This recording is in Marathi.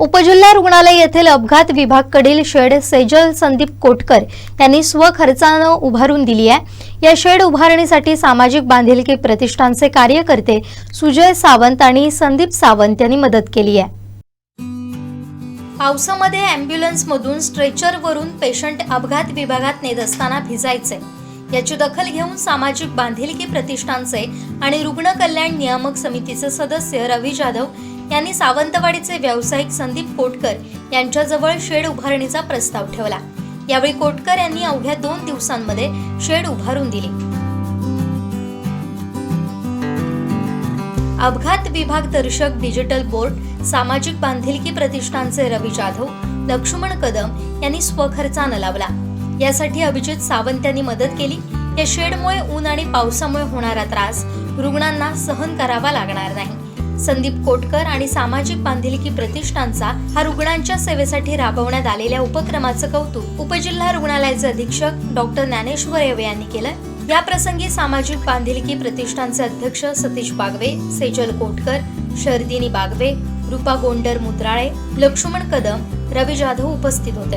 उपजिल्हा रुग्णालय येथील अपघात विभागकडील शेड सेजल संदीप कोटकर यांनी स्वखर्चानं उभारून दिली आहे. या शेड उभारणीसाठी सामाजिक बांधिलकी प्रतिष्ठानचे कार्यकर्ते सुजय सावंत आणि संदीप सावंत यांनी मदत केली आहे. पावसामध्ये अँब्युलन्समधून स्ट्रेचरवरून पेशंट अपघात विभागात नेत असताना भिजायचे. याची दखल घेऊन सामाजिक बांधिलकी प्रतिष्ठानचे आणि रुग्ण कल्याण नियामक समितीचे सदस्य रवी जाधव यांनी सावंतवाडीचे व्यावसायिक संदीप कोटकर यांच्याजवळ शेड उभारणीचा प्रस्ताव ठेवला. यावेळी कोटकर यांनी अवघ्या दोन दिवसांमध्ये शेड उभारून दिली. अपघात विभाग दर्शक डिजिटल बोर्ड सामाजिक बांधिलकी प्रतिष्ठानचे रवी जाधव लक्ष्मण कदम यांनी स्वखर्चानं लावला. यासाठी अभिजित सावंत यांनी मदत केली. या शेडमुळे ऊन आणि पावसामुळे होणारा त्रास रुग्णांना सहन करावा लागणार नाही. संदीप कोटकर आणि सामाजिक बांधिलकी प्रतिष्ठानचा हा रुग्णांच्या सेवेसाठी राबवण्यात आलेल्या उपक्रमाचं कौतुक उपजिल्हा रुग्णालयाचे अधीक्षक डॉक्टर ज्ञानेश्वर येवे यांनी केलं. या प्रसंगी सामाजिक बांधिलकी प्रतिष्ठानचे अध्यक्ष सतीश बागवे सेजल कोटकर शर्दिनी बागवे रुपा गोंडर मुद्राळे लक्ष्मण कदम रवी जाधव उपस्थित होते.